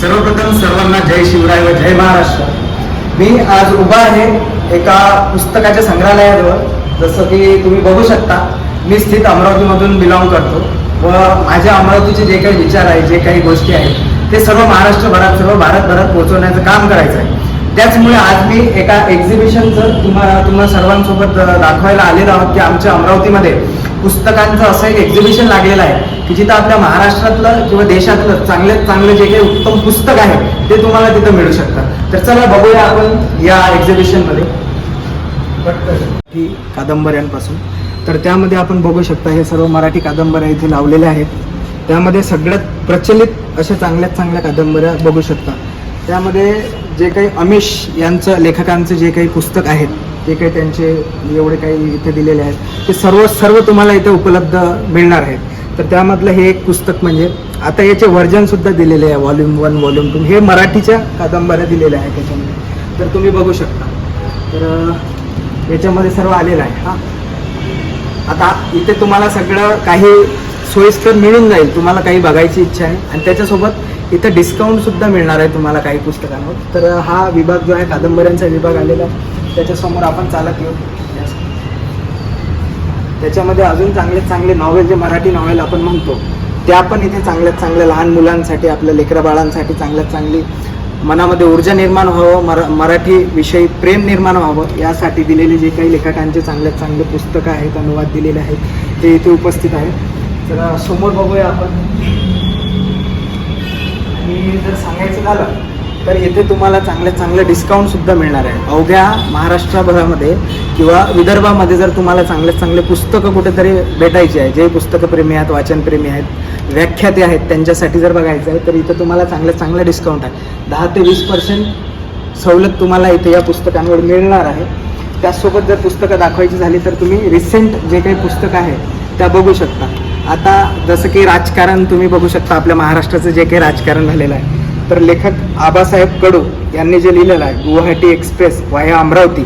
सर्वप्रथम सर्वांना जय शिवराय व जय महाराष्ट्र. मी आज उभा आहे एका पुस्तकाच्या संग्रहालयाजवळ. जसं की तुम्ही बघू शकता मी स्थित अमरावतीमधून बिलॉंग करतो व माझ्या अमरावतीचे जे काही विचार आहे जे काही गोष्टी आहेत ते सर्व महाराष्ट्रभरात सर्व भारतभरात पोहोचवण्याचं काम करायचं आहे. त्याचमुळे आज मी एका एक्झिबिशनचं तुम्हाला तुम्हाला सर्वांसोबत दाखवायला आलेलो आहोत की आमच्या अमरावतीमध्ये पुस्तकांचं असं एक एक्झिबिशन लागलेलं आहे की जिथं आपल्या महाराष्ट्रातलं किंवा देशातलं चांगल्यात चांगलं जे काही उत्तम पुस्तक आहे ते तुम्हाला तिथं मिळू शकतं. तर चला बघूया आपण या एक्झिबिशनमध्ये कादंबऱ्यांपासून. तर त्यामध्ये आपण बघू शकता हे सर्व मराठी कादंबऱ्या इथे लावलेल्या आहेत. त्यामध्ये सगळ्यात प्रचलित अशा चांगल्यात चांगल्या कादंबऱ्या बघू शकता. त्यामध्ये जे काही अमिश यांचं लेखकांचं जे काही पुस्तक आहेत जे काही त्यांचे एवढे काही इथे दिलेले आहेत ते सर्व सर्व तुम्हाला इथे उपलब्ध मिळणार आहेत. तर त्यामधलं हे एक पुस्तक म्हणजे आता याचे व्हर्जनसुद्धा दिलेले आहे व्हॉल्यूम वन व्हॉल्यूम टू हे मराठीच्या कादंबऱ्या दिलेल्या आहेत त्याच्यामध्ये. तर तुम्ही बघू शकता. तर याच्यामध्ये सर्व आलेलं आहे. हा. आता इथे तुम्हाला सगळं काही सोयीस्कर मिळून जाईल तुम्हाला काही बघायची इच्छा आहे. आणि त्याच्यासोबत इथं डिस्काउंट सुद्धा मिळणार आहे तुम्हाला काही पुस्तकांवर. तर हा विभाग जो आहे कादंबऱ्यांचा विभाग आलेला आहे. त्याच्यासमोर आपण चालत येऊ. त्याच्यामध्ये अजून चांगले चांगले नॉवेल जे मराठी नॉवेल आपण म्हणतो त्या पण इथे चांगल्यात चांगल्या लहान मुलांसाठी आपल्या लेकरा बाळांसाठी चांगल्यात चांगली मनामध्ये ऊर्जा निर्माण व्हावं मरा मराठी विषयी प्रेम निर्माण व्हावं यासाठी दिलेले जे काही लेखकांचे चांगल्यात चांगले पुस्तकं आहेत अनुवाद दिलेले आहेत ते इथे उपस्थित आहेत. तर समोर बघूया आपण. आणि जर सांगायचं झालं तर येथे तुम्हाला चांगले चांगले डिस्काउंट सुद्धा मिळणार आहे. अवघ्या महाराष्ट्राभरामध्ये किंवा विदर्भामध्ये जर तुम्हाला चांगले चांगले पुस्तकं कुठेतरी भेटायची आहे जे पुस्तकप्रेमी आहेत वाचनप्रेमी आहेत व्याख्याते आहेत त्यांच्यासाठी जर बघायचं आहे तर इथं तुम्हाला चांगले चांगले डिस्काउंट आहे. दहा ते वीस पर्सेंट सवलत तुम्हाला इथे या पुस्तकांवर मिळणार आहे. त्याचसोबत जर पुस्तकं दाखवायची झाली तर तुम्ही रिसेंट जे काही पुस्तकं आहे त्या बघू शकता. आता जसं की राजकारण तुम्ही बघू शकता आपल्या महाराष्ट्राचं जे काही राजकारण झालेलं आहे. तर लेखक आबासाहेब कडू यांनी जे लिहिलेलं आहे गुवाहाटी एक्सप्रेस वाया अमरावती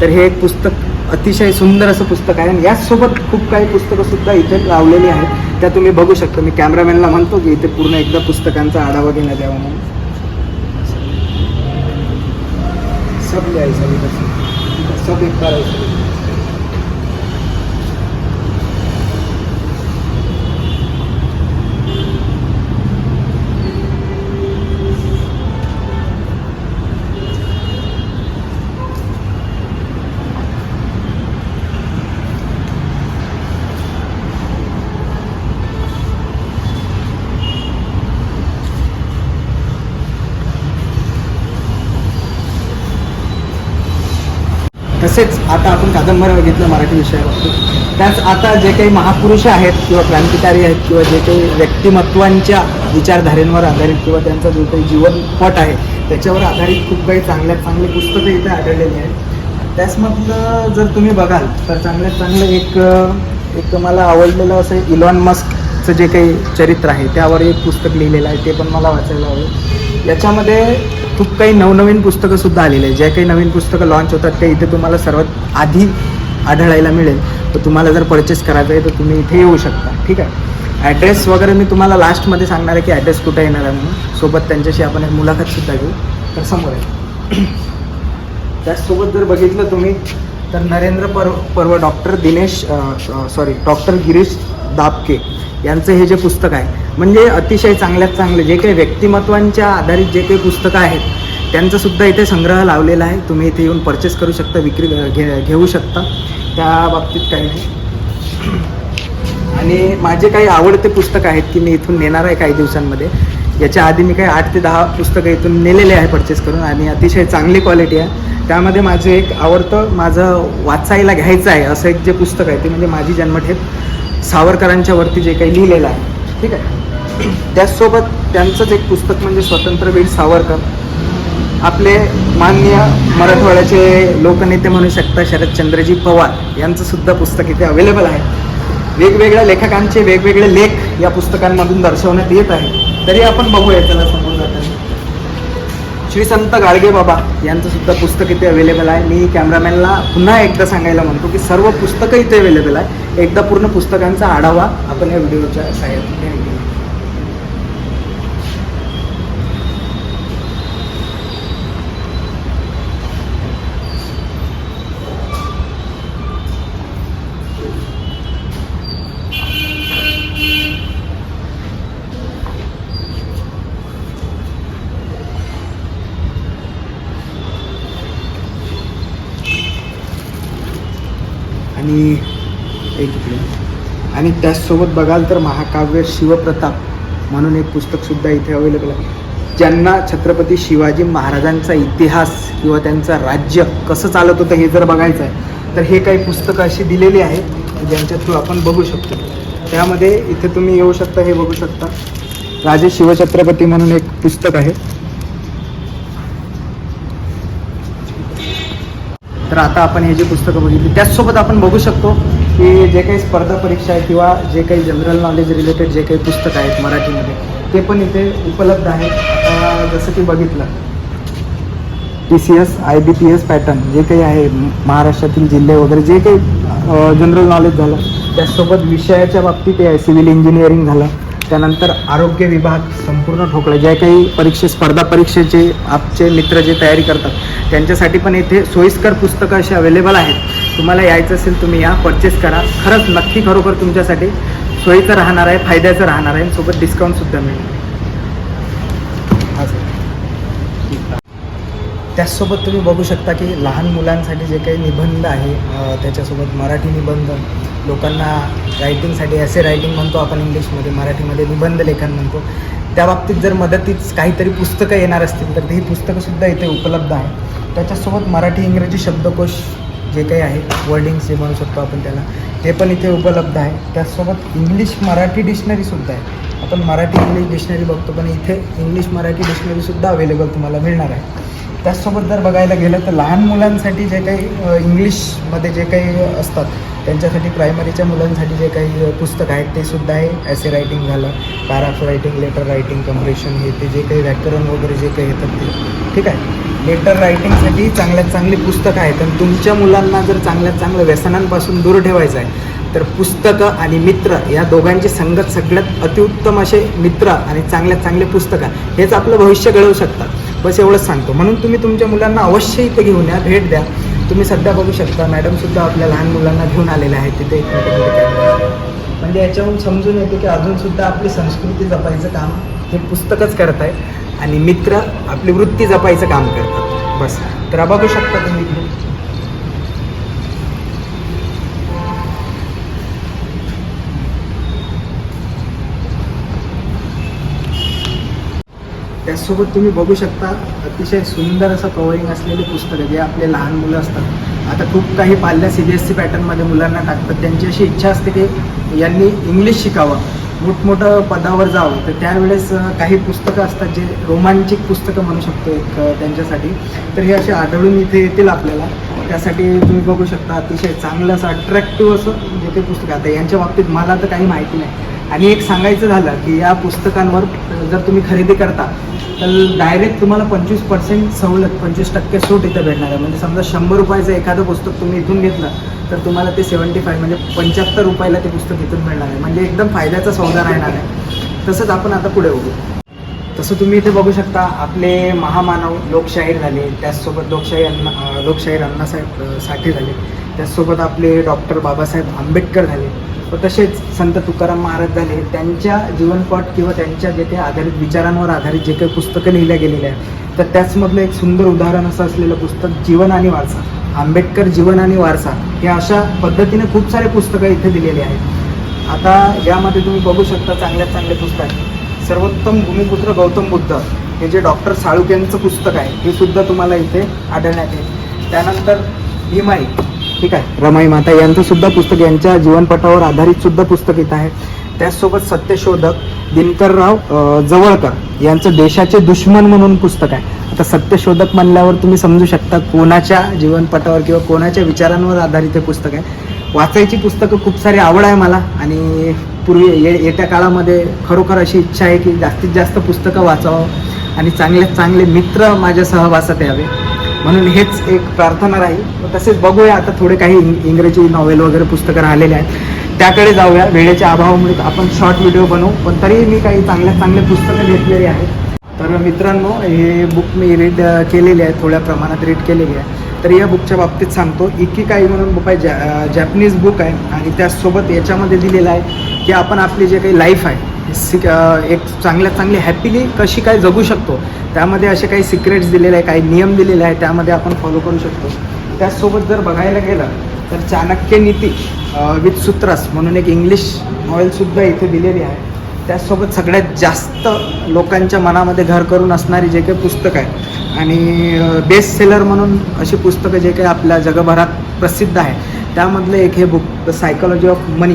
तर हे एक पुस्तक अतिशय सुंदर असं पुस्तक आहे. आणि याचसोबत खूप काही पुस्तकंसुद्धा इथे लावलेली आहेत. त्या तुम्ही बघू शकता. मी कॅमेरामॅनला म्हणतो की इथे पूर्ण एकदा पुस्तकांचा आढावा घेण्यात यावा म्हणून. सब लिहायचं सब एक करायचं तसेच आता आपण कादंबऱ्या बघितल्या मराठी विषयावर त्याच आता जे काही महापुरुष आहेत किंवा क्रांतिकारी आहेत किंवा जे काही व्यक्तिमत्वांच्या विचारधारेंवर आधारित किंवा त्यांचा जो काही जीवनपट आहे त्याच्यावर आधारित खूप काही चांगल्यात चांगली पुस्तकं इथे आढळलेली आहेत. त्याचमधलं जर तुम्ही बघाल तर चांगल्यात चांगलं एक एक मला आवडलेलं असं इलॉन मस्कचं जे काही चरित्र आहे त्यावर एक पुस्तक लिहिलेलं आहे ते पण मला वाचायला हवं याच्यामध्ये खूप काही नवनवीन पुस्तकं सुद्धा आलेली आहे ज्या काही नवीन पुस्तकं लॉन्च होतात ते इथे तुम्हाला सर्वात आधी आढळायला मिळेल. तर तुम्हाला जर परचेस करायचं आहे तर तुम्ही इथे येऊ शकता. ठीक आहे? ॲड्रेस वगैरे मी तुम्हाला लास्टमध्ये सांगणार आहे की ॲड्रेस कुठे येणार आहे म्हणून. सोबत त्यांच्याशी आपण एक मुलाखतसुद्धा घेऊ. तर समोर आहे. त्याचसोबत जर बघितलं तुम्ही तर Narendra Parve Parve doctor Dinesh sorry doctor Girish Dabke यांचं हे जे पुस्तक आहे म्हणजे अतिशय चांगल्यात चांगले जे काही व्यक्तिमत्वांच्या आधारित जे काही पुस्तकं आहेत त्यांचं सुद्धा इथे संग्रह लावलेला आहे. तुम्ही इथे येऊन परचेस करू शकता विक्री घे घेऊ शकता. त्या बाबतीत काही नाही. आणि माझे काही आवडते पुस्तक आहेत की मी इथून नेणार आहे काही दिवसांमध्ये. याच्या आधी मी काही आठ ते दहा पुस्तकं इथून नेलेले आहे परचेस करून आणि अतिशय चांगली क्वालिटी आहे. त्यामध्ये माझं एक आवडतं माझं वाचायला घ्यायचं आहे असं एक जे पुस्तक आहे ते म्हणजे माझी जन्मठेप. सावरकरांच्या वरती जे काही लिहिलेलं आहे. ठीक आहे? त्याचसोबत त्यांचंच एक पुस्तक म्हणजे स्वतंत्रवीर सावरकर. आपले माननीय मराठवाड्याचे लोकनेते म्हणू शकता शरदचंद्रजी पवार यांचं सुद्धा पुस्तक इथे अवेलेबल आहे. वेगवेगळ्या लेखकांचे वेगवेगळे लेख या पुस्तकांमधून दर्शवण्यात येत आहे. तरी आपण बघूया त्याला समोर जाताना. श्री संत गाडगे बाबा यांचं सुद्धा पुस्तक इथे अवेलेबल आहे. मी कॅमेरामॅनला पुन्हा एकदा सांगायला म्हणतो की सर्व पुस्तकं इथे अवेलेबल आहे. एकदा पूर्ण पुस्तकांचा आढावा आपण या व्हिडिओच्या साह्याने घेऊ आणि एक इकडे आणि त्याचसोबत बघाल तर महाकाव्य शिवप्रताप म्हणून एक पुस्तकसुद्धा इथे अवेलेबल आहे. ज्यांना छत्रपती शिवाजी महाराजांचा इतिहास किंवा त्यांचं राज्य कसं चालत होतं हे जर बघायचं आहे तर हे काही पुस्तकं अशी दिलेली आहेत ज्यांच्या थ्रू आपण बघू शकतो. त्यामध्ये इथे तुम्ही येऊ शकता हे बघू शकता. राजे शिवछत्रपती म्हणून एक पुस्तक आहे. तर आता आपण हे जे पुस्तकं बघितली त्याचसोबत आपण बघू शकतो की जे काही स्पर्धा परीक्षा आहे किंवा जे काही जनरल नॉलेज रिलेटेड जे काही पुस्तकं आहेत मराठीमध्ये ते पण इथे उपलब्ध आहेत. जसं की बघितलं T C S I B P S pattern जे काही आहे महाराष्ट्रातील जिल्हे वगैरे जे काही जनरल नॉलेज झालं त्याचसोबत विषयाच्या बाबतीत आहे सिव्हिल इंजिनिअरिंग झालं. त्यानंतर आरोग्य विभाग संपूर्ण ठोकळे ज्या काही परीक्षे स्पर्धा परीक्षेचे आपचे मित्र जे तयारी करतात त्यांच्यासाठी पण इथे सोयीस्कर पुस्तकं अशी अवेलेबल आहेत. तुम्हाला यायचं असेल तुम्ही या परचेस करा. खरंच नक्की खरोखर तुमच्यासाठी सोयीचं राहणार आहे फायद्याचं राहणार आहे. आणि सोबत डिस्काउंटसुद्धा मिळेल. हां सर. त्याचसोबत तुम्ही बघू शकता की लहान मुलांसाठी जे काही निबंध आहे त्याच्यासोबत मराठी निबंध. लोकांना रायटिंगसाठी असे रायटिंग म्हणतो आपण इंग्लिशमध्ये मराठीमध्ये निबंध लेखन म्हणतो. त्या बाबतीत जर मदतीच काहीतरी पुस्तकं येणार असतील तर ही पुस्तकंसुद्धा इथे उपलब्ध आहे त्याच्यासोबत मराठी इंग्रजी शब्दकोश जे काही आहे वर्डिंग्स जे म्हणू शकतो आपण त्याला ते पण इथे उपलब्ध आहे. त्याचसोबत इंग्लिश मराठी डिक्शनरीसुद्धा आहे. आपण मराठी इंग्लिश डिक्शनरी बघतो पण इथे इंग्लिश मराठी डिक्शनरीसुद्धा अवेलेबल तुम्हाला मिळणार आहे. त्याचसोबत जर बघायला गेलं तर लहान मुलांसाठी जे काही इंग्लिशमध्ये जे काही असतात त्यांच्यासाठी प्रायमरीच्या मुलांसाठी जे काही पुस्तकं पुस्तक आहेत ते सुद्धा आहे. ॲसे रायटिंग झालं paragraph writing letter writing comprehension हे ते जे काही व्याकरण वगैरे जे काही येतात ते. ठीक आहे? लेटर रायटिंगसाठी चांगल्यात चांगली पुस्तकं आहेत. आणि तुमच्या मुलांना जर चांगल्यात चांगलं व्यसनांपासून दूर ठेवायचं आहे तर पुस्तकं आणि मित्र या दोघांची संगत सगळ्यात अतिउत्तम असे मित्र आणि चांगल्यात चांगले पुस्तकं हेच आपलं भविष्य घडवू शकतात. बस एवढंच सांगतो. म्हणून तुम्ही तुमच्या मुलांना अवश्य इथे घेऊन या भेट द्या. तुम्ही सध्या बघू शकता मॅडमसुद्धा आपल्या लहान मुलांना घेऊन आलेल्या आहेत तिथे म्हणजे याच्याहून समजून येते की अजूनसुद्धा आपली संस्कृती जपायचं काम हे पुस्तकच करत आहे आणि मित्र आपली वृत्ती जपायचं काम करतात. बस. तर बघू शकता तुम्ही त्यासोबत त्याचसोबत तुम्ही बघू शकता अतिशय सुंदर असं कवरिंग असलेले पुस्तकं जे आपले लहान मुलं असतात. आता खूप काही पाल्या सी बी एस सी पॅटर्नमध्ये मुलांना टाकतात. त्यांची अशी इच्छा असते की यांनी इंग्लिश शिकावं. मोठमोठं पदावर जावं तर त्यावेळेस काही पुस्तकं असतात जे रोमांचिक पुस्तकं म्हणू शकतो एक त्यांच्यासाठी. तर हे असे आढळून इथे येतील आपल्याला. त्यासाठी तुम्ही बघू शकता अतिशय चांगलं असं अट्रॅक्टिव्ह असं जे ते पुस्तक आता यांच्या बाबतीत मला तर काही माहिती नाही. आणि एक सांगायचं झालं की या पुस्तकांवर जर तुम्ही खरेदी करता तर डायरेक्ट तुम्हाला पंचवीस पर्सेंट सवलत पंचवीस टक्के सूट इथं भेटणार आहे. म्हणजे समजा शंभर रुपयाचं एखादं पुस्तक तुम्ही इथून घेतलं तर तुम्हाला ते सेवन्टी फाय म्हणजे पंच्याहत्तर रुपयाला ते पुस्तक इथून मिळणार आहे. म्हणजे एकदम फायद्याचा सौदा राहणार आहे. तसंच आपण आता पुढे बघू. तसं तुम्ही इथे बघू शकता आपले महामानव लोकशाहीर झाले त्याचसोबत लोकशाही अण्णा लोकशाहीर अण्णासाहेब साठे झाले. त्याचसोबत आपले डॉक्टर बाबासाहेब आंबेडकर झाले. व तसेच संत तुकाराम महाराज झाले. त्यांच्या जीवनपट किंवा त्यांच्या जे काही आधारित विचारांवर आधारित जे काही पुस्तकं लिहिल्या गेलेल्या आहेत तर त्याचमधलं एक सुंदर उदाहरण असं असलेलं पुस्तक जीवन आणि वारसा. आंबेडकर जीवन आणि वारसा हे अशा पद्धतीने खूप सारे पुस्तकं इथे दिलेली आहेत. आता यामध्ये तुम्ही बघू शकता चांगल्यात चांगले पुस्तक सर्वोत्तम भूमिपुत्र गौतम बुद्ध हे जे डॉक्टर साळुक यांचं पुस्तक आहे हे सुद्धा तुम्हाला इथे आढळण्यात येईल. त्यानंतर भीमाई ठीक आहे? रमाई माता यांचं सुद्धा पुस्तक यांच्या जीवनपटावर आधारित सुद्धा पुस्तक इथं आहे. त्याचसोबत सत्यशोधक दिनकरराव जवळकर यांचं देशाचे दुश्मन म्हणून पुस्तक आहे. आता सत्यशोधक म्हणल्यावर तुम्ही समजू शकता कोणाच्या जीवनपटावर किंवा कोणाच्या विचारांवर आधारित हे पुस्तक आहे. वाचायची पुस्तकं खूप सारी आवड आहे मला आणि पूर्वी ये येत्या काळामध्ये खरोखर अशी इच्छा आहे की जास्तीत जास्त पुस्तकं वाचावं आणि चांगले चांगले मित्र माझ्या सहवासात यावे. म्हणून हेच एक प्रार्थना राहील. तसेच बघूया आता थोडे काही इंग्रजी नॉवेल वगैरे पुस्तकं राहिलेले आहेत. त्याकडे जाऊया. वेळेच्या अभावामुळे आपण शॉर्ट व्हिडिओ बनवू. पण तरीही मी काही चांगल्या चांगले पुस्तकं घेतलेली आहेत. तर मित्रांनो हे बुक मी रीड केलेले आहे थोड्या प्रमाणात रीड केलेली आहे. तर या बुकच्या बाबतीत सांगतो इकिकाई म्हणून बुक आहे जॅ जॅपनीज बुक आहे आणि त्याचसोबत याच्यामध्ये दिलेलं आहे की आपण आपली जे काही लाईफ आहे सिक एक चांगल्या चांगली हॅपीली कशी काय जगू शकतो त्यामध्ये असे काही सिक्रेट्स दिलेले आहे काही नियम दिलेले आहे त्यामध्ये आपण फॉलो करू शकतो. त्याचसोबत जर बघायला गेलं तर चाणक्य नीती विथ सूत्रास म्हणून एक इंग्लिश नॉवेलसुद्धा इथे दिलेली आहे. त्याचसोबत सगळ्यात जास्त लोकांच्या मनामध्ये घर करून असणारी जे काही पुस्तक आहे आणि बेस्ट सेलर म्हणून अशी पुस्तकं जे काही आपल्या जगभरात प्रसिद्ध आहे. त्यामधलं एक हे book the psychology of money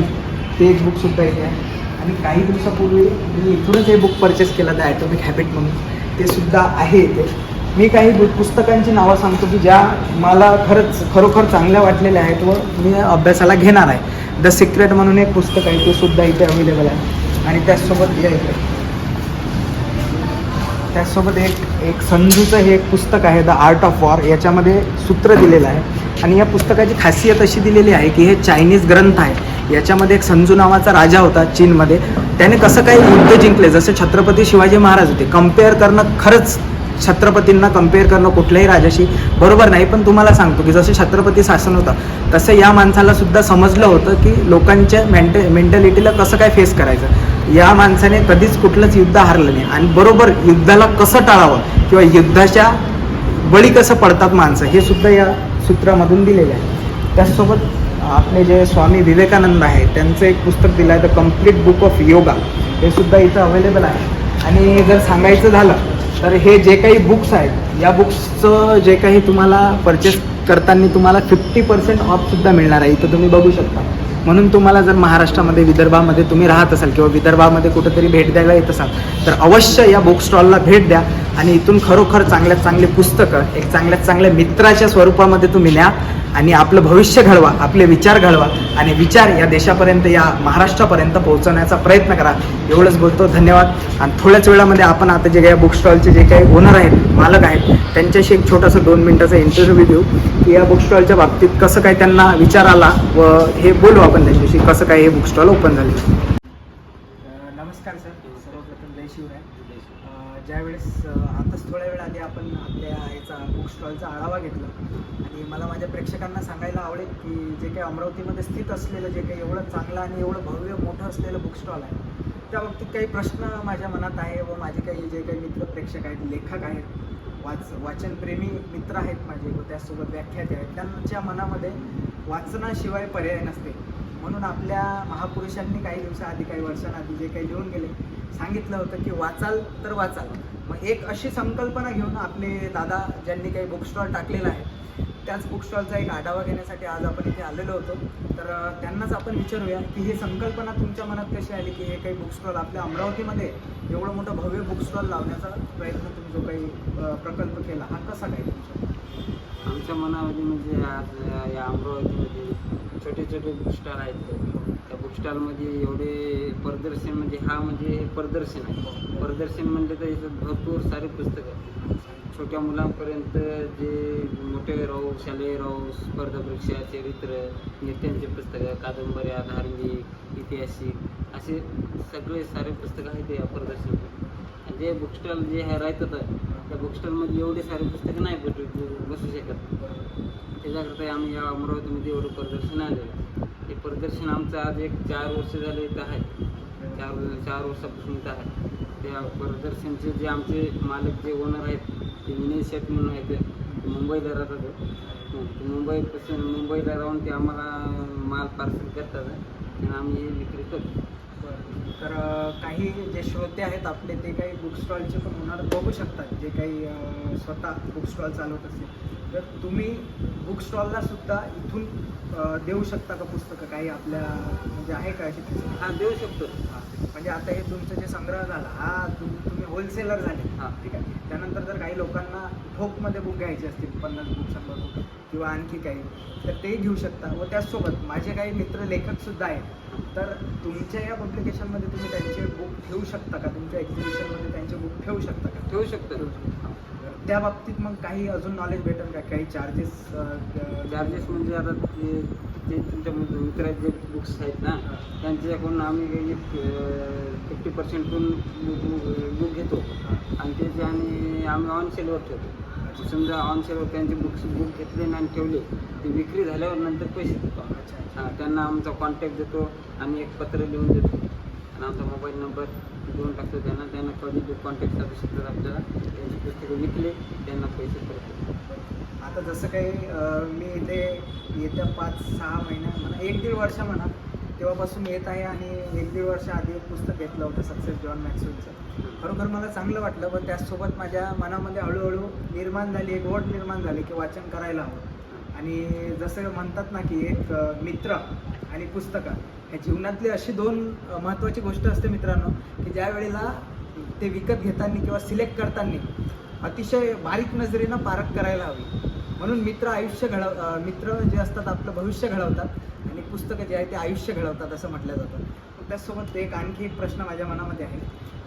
ते एक बुकसुद्धा इथे आहे. आणि काही दिवसापूर्वी मी इथूनच हे बुक परचेस केलं द ॲटॉमिक हॅबिट म्हणून. ते सुद्धा आहे इथे. मी काही पुस्तकांची नावं सांगतो की ज्या मला खरंच खरोखर चांगल्या वाटलेल्या आहेत व मी अभ्यासाला घेणार आहे. द सिक्रेट म्हणून एक पुस्तक आहे ते सुद्धा इथे अवेलेबल आहे. आणि त्याचसोबत या त्याचसोबत एक एक संजूचं हे एक पुस्तक आहे द आर्ट ऑफ वॉर याच्यामध्ये सूत्र दिलेलं आहे. आणि या पुस्तकाची खासियत अशी दिलेली आहे की हे चायनीज ग्रंथ आहे. याच्यामध्ये एक संजू नावाचा राजा होता चीनमध्ये. त्याने कसं काही युद्ध जिंकले जसं छत्रपती शिवाजी महाराज होते. कंपेअर करणं खरंच छत्रपतींना कंपेअर करणं कुठल्याही राजाशी बरोबर नाही. पण तुम्हाला सांगतो की जसं छत्रपती शासन होतं तसं या माणसाला सुद्धा समजलं होतं की लोकांच्या मेंटे मेंटॅलिटीला कसं काय फेस करायचं. या माणसाने कधीच कुठलंच युद्ध हारलं नाही. आणि बरोबर युद्धाला कसं टाळावं किंवा युद्धाच्या बळी कसं पडतात माणसं हे सुद्धा या सूत्रामधून दिलेलं आहे. त्याचसोबत आपले जे स्वामी विवेकानंद आहे त्यांचं एक पुस्तक दिलं आहे the complete book of yoga हे सुद्धा इथं अवेलेबल आहे. आणि जर सांगायचं झालं तर हे जे काही बुक्स आहेत या बुक्सचं जे काही तुम्हाला परचेस करताना तुम्हाला फिफ्टी पर्सेंट ऑफसुद्धा मिळणार आहे. इथं तुम्ही बघू शकता. म्हणून तुम्हाला जर महाराष्ट्रामध्ये विदर्भामध्ये तुम्ही राहत असाल किंवा विदर्भामध्ये कुठेतरी भेट द्यायला येत असाल तर अवश्य या बुक स्टॉलला भेट द्या. आणि इथून खरोखर चांगल्यात चांगले पुस्तकं एक चांगल्यात चांगल्या मित्राच्या स्वरूपामध्ये तुम्ही न्या आणि आपलं भविष्य घडवा आपले विचार घडवा आणि विचार या देशापर्यंत या महाराष्ट्रापर्यंत पोहोचवण्याचा प्रयत्न करा. एवढंच बोलतो धन्यवाद. आणि थोड्याच वेळामध्ये आपण आता जे काही बुक स्टॉलचे जे काही ओनर आहेत मालक आहेत त्यांच्याशी एक छोटासा दोन मिनिटाचा इंटरव्ह्यू देऊ की या बुक स्टॉलच्या बाबतीत कसं काय त्यांना विचार आला व हे बोलू आपण त्यांच्याशी कसं काय हे बुक स्टॉल ओपन झाले नमस्कार सर सर्वप्रथम जय शिवराय अ, ज्यावेळेस आत्ताच थोड्या वेळ आधी आपण आपल्या याचा बुक स्टॉलचा आढावा घेतला. आणि मला माझ्या प्रेक्षकांना सांगायला आवडेल की जे काही अमरावतीमध्ये स्थित असलेलं जे काही एवढं चांगलं आणि एवढं भव्य मोठं असलेलं बुक स्टॉल आहे त्या बाबतीत काही प्रश्न माझ्या मनात आहे व माझे काही जे काही मित्र प्रेक्षक आहेत लेखक आहेत वाच वाचनप्रेमी मित्र आहेत माझे व त्यासोबत व्याख्याते आहेत त्यांच्या मनामध्ये वाचनाशिवाय पर्याय नसते. म्हणून आपल्या महापुरुषांनी काही दिवसाआधी काही वर्षांआधी जे काही लिहून गेले सांगितलं होतं की वाचाल तर वाचाल. मग एक अशी संकल्पना घेऊन आपले दादा ज्यांनी काही बुक स्टॉल टाकलेला आहे त्याच बुक स्टॉलचा एक आढावा घेण्यासाठी आज आपण इथे आलेलो होतो. तर त्यांनाच आपण विचारूया की ही संकल्पना तुमच्या मनात कशी आली की हे काही बुक स्टॉल आपल्या अमरावतीमध्ये एवढं मोठं भव्य बुक स्टॉल लावण्याचा प्रयत्न तुम्ही जो काही प्रकल्प केला हा कसा काय तुमच्या आमच्या मनामध्ये म्हणजे आज या अमरावतीमध्ये छोटे छोटे बुक स्टॉल आहेत. स्टॉलमध्ये एवढे प्रदर्शन म्हणजे हा म्हणजे प्रदर्शन आहे. प्रदर्शन म्हणलं तर याच्यात भरपूर सारे पुस्तकं आहेत. छोट्या मुलांपर्यंत जे मोठे राहू शालेय राहू स्पर्धा परीक्षा चरित्र नेत्यांचे पुस्तकं कादंबऱ्या धार्मिक ऐतिहासिक असे सगळे सारे पुस्तकं आहेत या प्रदर्शनामध्ये. आणि जे बुकस्टॉल जे राहतात त्या बुकस्टॉलमध्ये एवढे सारे पुस्तकं नाही भेटू बसू शकत. त्याच्याकरता आम्ही या अमरावतीमध्ये एवढं प्रदर्शन आलेलं हे प्रदर्शन आमचं आज एक चार वर्ष झाले इथं आहे. चार चार वर्षापासून इथं आहे. त्या प्रदर्शनचे जे आमचे मालक जे ओनर आहेत ते विनय शेठ म्हणून आहेत ते मुंबईला राहतात मुंबईपासून मुंबईला राहून ते आम्हाला माल पार्सल करतात. आणि आम्ही हे विक्री करतो. तर काही जे श्रोते आहेत आपले ते काही बुक स्टॉलचे पण होणार. बघू शकतात जे काही स्वतः बुक स्टॉल चालवत असतील तर तुम्ही बुक स्टॉलला सुद्धा इथून देऊ शकता का पुस्तकं? काही आपल्या म्हणजे आहे का अशी पुस्तकं? हा देऊ शकतो. हा. म्हणजे आता हे तुमचं जे संग्रह झाला हा तुम तुम्ही होलसेलर झाले. हा. ठीक आहे. त्यानंतर जर काही लोकांना ठोकमध्ये बुक घ्यायचे असतील पन्नास बुक शंभर बुक किंवा आणखी काही तर ते घेऊ शकता. व त्याचसोबत माझे काही मित्र लेखक सुद्धा आहेत. तर तुमच्या या पब्लिकेशनमध्ये तुम्ही त्यांचे बुक ठेवू शकता का? तुमच्या एक्झिबिशनमध्ये त्यांचे बुक ठेवू शकता का? ठेवू शकतो. ठेवू शकता. त्या बाबतीत मग काही अजून नॉलेज भेटेल का? काही चार्जेस चार्जेस म्हणजे आता ते ते तुमच्या मित्र- मित्राचे जे बुक्स आहेत ना त्यांच्याकडून आम्ही फिफ्टी पर्सेंटून बुक घेतो. आणि त्याचे आणि आम्ही ऑन सेलवर ठेवतो. समजा ऑन सेलवर त्यांचे बुक्स बुक घेतले आणि ठेवले ते विक्री झाल्यावर नंतर पैसे देतो. हां त्यांना आमचा कॉन्टॅक्ट देतो आणि एक पत्र लिहून देतो. आणि आमचा मोबाईल नंबर देऊन टाकतो. त्यांना त्यांना कधी कॉन्टॅक्ट साधू शकतात आपल्याला त्यांची पुस्तकं विकले त्यांना पैसे परत. आता जसं काही मी इथे येत्या पाच सहा महिन्या म्हणा एक दीड वर्ष म्हणा तेव्हापासून येत आहे आणि एक दीड वर्ष आधी एक पुस्तक घेतलं होतं सक्सेस जॉन मॅक्सवेलचं खरोखर मला चांगलं वाटलं पण त्याचसोबत माझ्या मनामध्ये हळूहळू निर्माण झाली एक ओढ निर्माण झाली की वाचन करायला हवं. आणि जसं म्हणतात ना की एक मित्र आणि पुस्तकं ह्या जीवनातली अशी दोन महत्त्वाची गोष्ट असते मित्रांनो की ज्या वेळेला ते विकत घेताना किंवा सिलेक्ट करताना अतिशय बारीक नजरेनं पारख करायला हवी. म्हणून मित्र आयुष्य घडव मित्र जे असतात आपलं भविष्य घडवतात. पुस्तकं जे आहे ते आयुष्य घडवतात असं म्हटलं जातं. मग त्याचसोबत एक आणखी एक प्रश्न माझ्या मनामध्ये आहे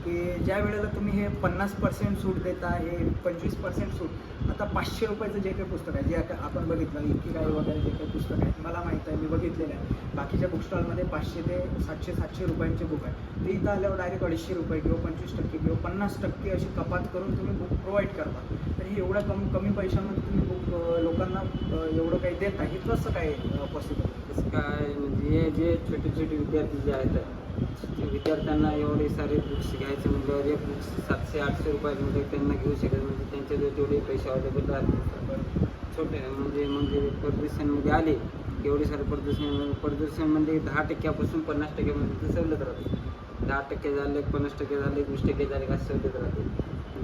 की ज्या वेळेला तुम्ही हे पन्नास पर्सेंट सूट देता हे पंचवीस पर्सेंट सूट आता पाचशे रुपयाचं जे काही पुस्तक आहे जे आता आपण बघितलं इकिगाई वगैरे जे काही पुस्तक आहे मला माहीत आहे मी बघितलेलं आहे. बाकीच्या बुकस्टॉलमध्ये पाचशे ते सातशे सातशे रुपयांचे बुक आहे ते इथं आल्यावर डायरेक्ट अडीचशे रुपये किंवा पंचवीस टक्के किंवा पन्नास टक्के अशी कपात करून तुम्ही बुक प्रोव्हाइड करता. तर हे एवढ्या कम कमी पैशामध्ये तुम्ही लोकांना एवढं काही देत नाही. कसं काय पॉसिबल कसं काय म्हणजे हे जे छोटे छोटे विद्यार्थी जे आहेत ते विद्यार्थ्यांना एवढे सारे बुक्स घ्यायचे म्हणजे एक बुक्स सातशे आठशे रुपयामध्ये त्यांना घेऊ शकत म्हणजे त्यांच्याजवळ तेवढे पैसे अवेलेबल राहतील छोटे म्हणजे म्हणजे प्रदर्शनमध्ये आले एवढे सारे प्रदर्शन प्रदर्शनमध्ये दहा टक्क्यापासून पन्नास टक्क्यामध्ये ते सवलत राहते. दहा टक्के झाले पन्नास टक्के झाले वीस टक्के झाले का सवलत राहते.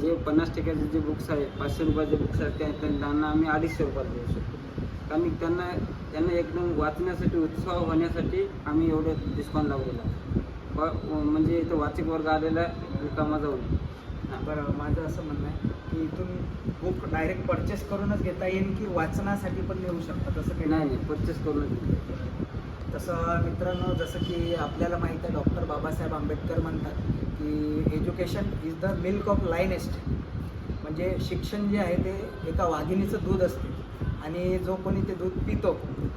जे पन्नास टक्क्याचे जे बुक्स आहेत पाचशे रुपयाचे बुक्स आहेत त्या त्यांना आम्ही अडीचशे रुपयाला देऊ शकतो. कारण त्यांना त्यांना एकदम वाचण्यासाठी उत्साह होण्यासाठी आम्ही एवढं डिस्काउंट लावलेला. व- म्हणजे इथं वाचक वर्ग आलेला रिकामा जाऊन. बरं माझं असं म्हणणं आहे की इथून बुक डायरेक्ट परचेस करूनच घेता येईल की वाचनासाठी पण नेऊ शकता? तसं काही नाही नाही. परचेस करून तसं मित्रांनो जसं की आपल्याला माहीत आहे डॉक्टर बाबासाहेब आंबेडकर म्हणतात की education is the milk of lioness म्हणजे शिक्षण जे आहे ते एका वाघिणीचं दूध असते. आणि जो कोणी ते दूध पितो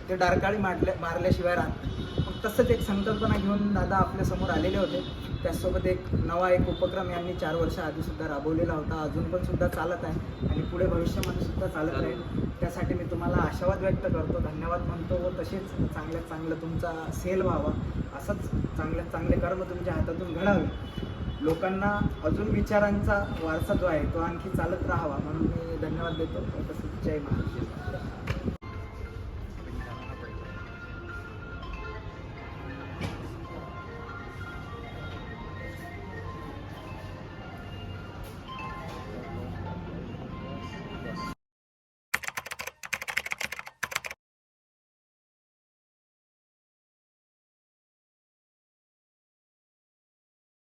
ते डारकाळी मारल्या मारल्याशिवाय राहत मग तसंच एक संकल्पना घेऊन दादा आपल्यासमोर आलेले होते. त्याचसोबत एक नवा एक उपक्रम यांनी चार वर्षाआधी सुद्धा राबवलेला होता. अजून पण सुद्धा चालत आहे आणि पुढे भविष्यामध्ये सुद्धा चालत राहील. त्यासाठी मी तुम्हाला आशावाद व्यक्त करतो. धन्यवाद म्हणतो व तसेच चांगल्यात चांगलं तुमचा सेल व्हावा. असंच चांगल्यात चांगले कर्म तुमच्या हातातून घडावे. लोकांना अजून विचारांचा वारसा जो आहे तो आणखी चालत राहावा म्हणून मी धन्यवाद देतो. तसंच जय महाराष्ट्र.